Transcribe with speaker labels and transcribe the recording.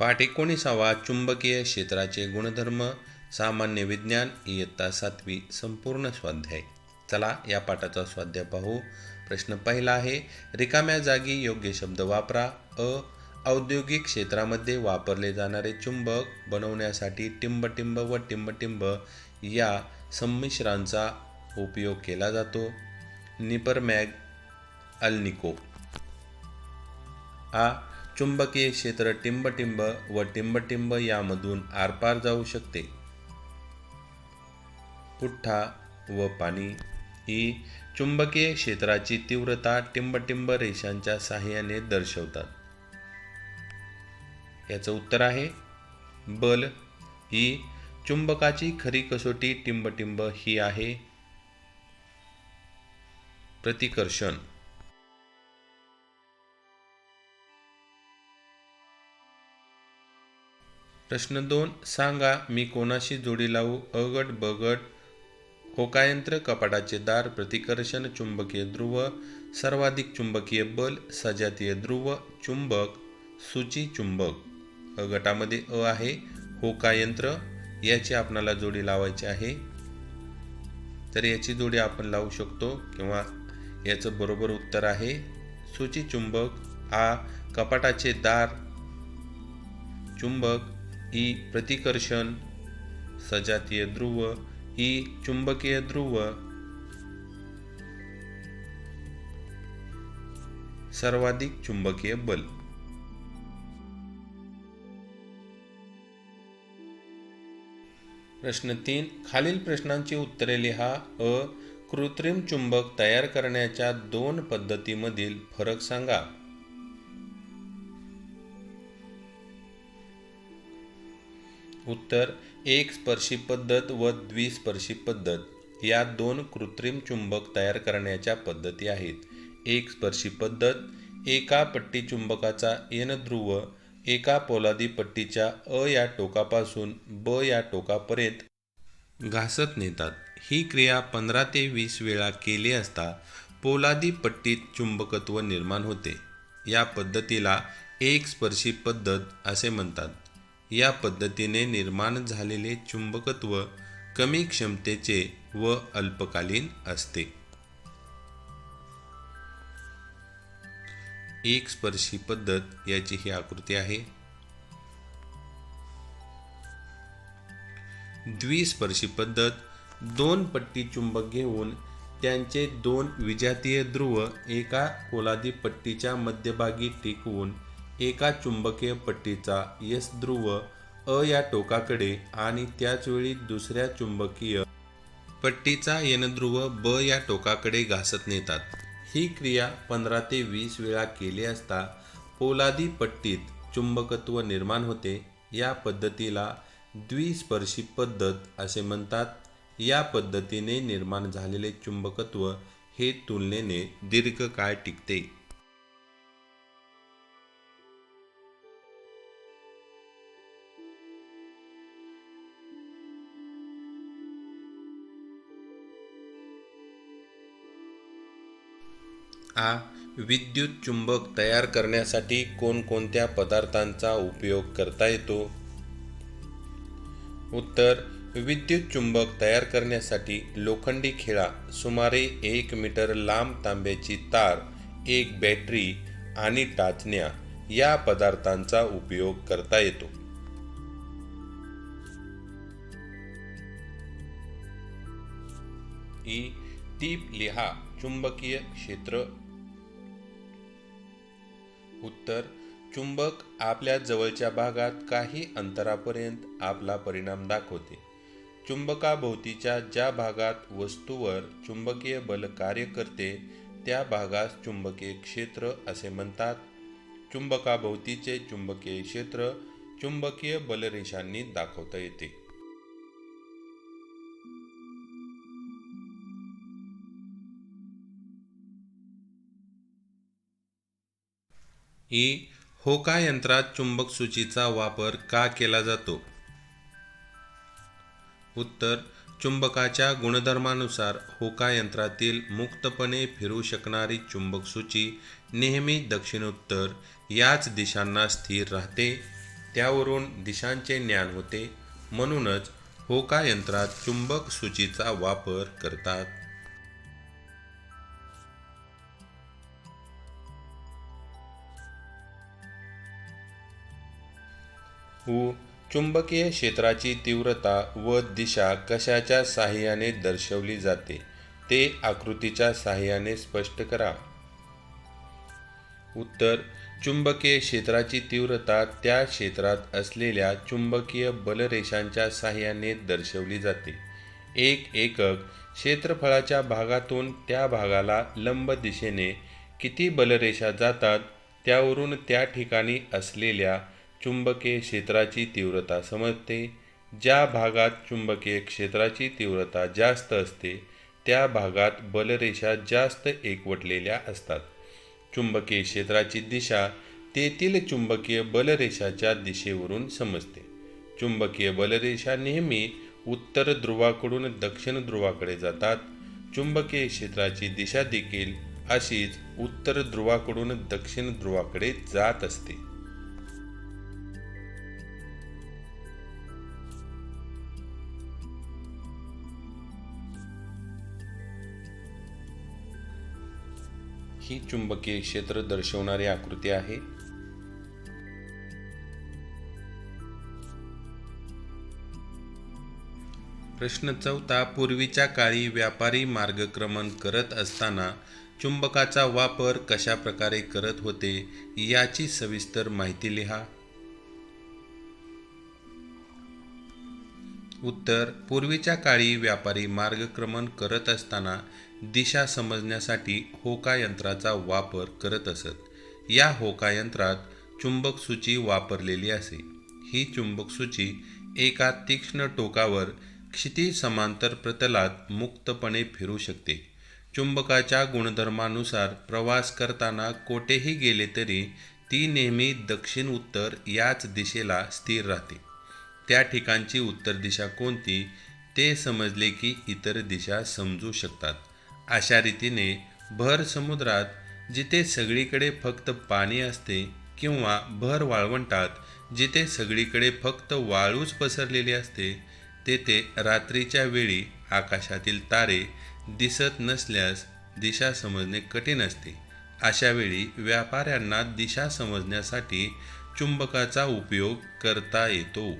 Speaker 1: पाठ एकोणीसावा चुंबकीय क्षेत्राचे गुणधर्म सामान्य विज्ञान इयत्ता सातवी संपूर्ण स्वाध्याय. चला या पाठाचा स्वाध्याय पाहू. प्रश्न पहिला आहे रिकाम्या जागी योग्य शब्द वापरा. अ. औद्योगिक क्षेत्रामध्ये वापरले जाणारे चुंबक बनवण्यासाठी टिंबटिंब व टिंबटिंब या संमिश्रांचा उपयोग केला जातो. निपरमॅग अल्निको. आ. चुंबकीय क्षेत्र टिंबटिंब व टिंबटिंब यामधून आरपार जाऊ शकते. पुठ्ठा व पाणी ही चुंबकीय क्षेत्राची तीव्रता टिंबटिंब रेषांच्या साहाय्याने दर्शवतात. याचं उत्तर आहे बल ही चुंबकाची खरी कसोटी टिंबटिंब ही आहे. प्रतिकर्षण प्रश्न दोन सांगा मी कोणाशी जोडी लावू? अगट बगट. होकायंत्र कपाटाचे दार प्रतिकर्षण चुंबकीय ध्रुव सर्वाधिक चुंबकीय बल सजातीय ध्रुव चुंबक सूची चुंबक. अ गटामध्ये अ आहे होकायंत्र याची आपणाला जोडी लावायची आहे. तर याची जोडी आपण लावू शकतो किंवा याचं बरोबर उत्तर आहे. सूची चुंबक आ कपाटाचे दार चुंबक ई प्रतिकर्षण सजातीय ध्रुव ई चुंबकीय ध्रुव. सर्वाधिक चुंबकीय बल. प्रश्न तीन. खालील प्रश्नांची उत्तरे लिहा. अ. कृत्रिम चुंबक तयार करण्याच्या दोन पद्धतीमधील फरक सांगा. उत्तर एक स्पर्शी पद्धत व द्विस्पर्शी पद्धत. या दोन कृत्रिम चुंबक तयार करण्याच्या पद्धती आहेत. एक स्पर्शी पद्धत एका पट्टी चुंबकाचा एन ध्रुव एका पोलादी पट्टीच्या अ या टोकापासून ब या टोकापर्यंत घासत नेतात. ही क्रिया पंधरा ते वीस वेळा केली असता पोलादी पट्टीत चुंबकत्व निर्माण होते. या पद्धतीला एक स्पर्शी पद्धत असे म्हणतात. या पद्धतीने निर्माण झालेले चुंबकत्व कमी क्षमतेचे व अल्पकालीन असते. एक स्पर्शी पद्धत याची ही आकृती आहे. द्विस्पर्शी पद्धत दोन पट्टी चुंबक घेऊन त्यांचे दोन विजातीय ध्रुव एका पोलादी पट्टीच्या मध्यभागी टिकवून एका चुंबकीय पट्टीचा यस ध्रुव अ या टोकाकडे आणि त्याचवेळी दुसऱ्या चुंबकीय पट्टीचा यन ध्रुव ब या टोकाकडे घासत नेतात. ही क्रिया पंधरा ते वीस वेळा केली असता पोलादी पट्टीत चुंबकत्व निर्माण होते. या पद्धतीला द्विस्पर्शी पद्धत असे म्हणतात. या पद्धतीने निर्माण झालेले चुंबकत्व हे तुलनेने दीर्घकाळ टिकते. आ विद्युत चुंबक तयार करण्यासाठी कोणकोणत्या पदार्थांचा उपयोग करता येतो? उत्तर विद्युत चुंबक तयार करण्यासाठी लोखंडी खिळा सुमारे एक मीटर लांब तांब्याची तार एक बॅटरी आणि टाचण्या या पदार्थांचा उपयोग करता येतो. ई टीप लिहा चुंबकीय क्षेत्र उत्तर चुंबक आपल्या जवळच्या भागात काही अंतरापर्यंत आपला परिणाम दाखवते. चुंबकाभोवतीच्या ज्या भागात वस्तूवर चुंबकीय बल कार्य करते त्या भागास चुंबकीय क्षेत्र असे म्हणतात. चुंबकाभोवतीचे चुंबकीय क्षेत्र चुंबकीय बलरेषांनी दाखवता येते. ई होका यंत्रात चुंबक सूचीचा वापर का केला जातो? उत्तर चुंबकाच्या गुणधर्मानुसार होका यंत्रातील मुक्तपणे फिरू शकणारी चुंबक सूची नेहमी दक्षिणोत्तर याच दिशांना स्थिर राहते त्यावरून दिशांचे ज्ञान होते म्हणूनच होका यंत्रात चुंबक सूचीचा वापर करतात. उ चुंबकीय क्षेत्राची तीव्रता व दिशा कशाच्या साहाय्याने दर्शवली जाते ते आकृतीच्या साहाय्याने स्पष्ट करा. उत्तर चुंबकीय क्षेत्राची तीव्रता त्या क्षेत्रात असलेल्या चुंबकीय बलरेषांच्या साहाय्याने दर्शवली जाते. एक एकक क्षेत्रफळाच्या भागातून त्या भागाला लंब दिशेने किती बलरेषा जातात त्यावरून त्या ठिकाणी असलेल्या चुंबकीय क्षेत्राची तीव्रता समजते. ज्या भागात चुंबकीय क्षेत्राची तीव्रता जास्त असते त्या भागात बलरेषा जास्त एकवटलेल्या असतात. चुंबकीय क्षेत्राची दिशा तेथील चुंबकीय बलरेषाच्या दिशेवरून समजते. चुंबकीय बलरेषा नेहमी उत्तर ध्रुवाकडून दक्षिण ध्रुवाकडे जातात. चुंबकीय क्षेत्राची दिशा देखील अशीच उत्तर ध्रुवाकडून दक्षिण ध्रुवाकडे जात असते. ही चुंबकीय क्षेत्र दर्शवणारी आकृती आहे. प्रश्न चौथा पूर्वीच्या काळी व्यापारी मार्गक्रमण करत असताना चुंबकाचा वापर कशा प्रकारे करत होते याची सविस्तर माहिती लिहा. उत्तर पूर्वीच्या काळी व्यापारी मार्गक्रमण करत असताना दिशा समजण्यासाठी होका यंत्राचा वापर करत असत. या होका यंत्रात चुंबक सूची वापरलेली असे. ही चुंबक सूची एका तीक्ष्ण टोकावर क्षिती समांतर प्रतलात मुक्तपणे फिरू शकते. चुंबकाच्या गुणधर्मानुसार प्रवास करताना कोठेही गेले तरी ती नेहमी दक्षिण उत्तर याच दिशेला स्थिर राहते. त्या ठिकाणची उत्तर दिशा कोणती ते समजले की इतर दिशा समजू शकतात. अशा रीतीने भर समुद्रात जिथे सगळीकडे फक्त पाणी असते किंवा भर वाळवंटात जिथे सगळीकडे फक्त वाळूच पसरलेली असते तेथे रात्रीच्या वेळी आकाशातील तारे दिसत नसल्यास दिशा समजणे कठीण असते. अशा वेळी व्यापाऱ्यांना दिशा समजण्यासाठी चुंबकाचा उपयोग करता येतो.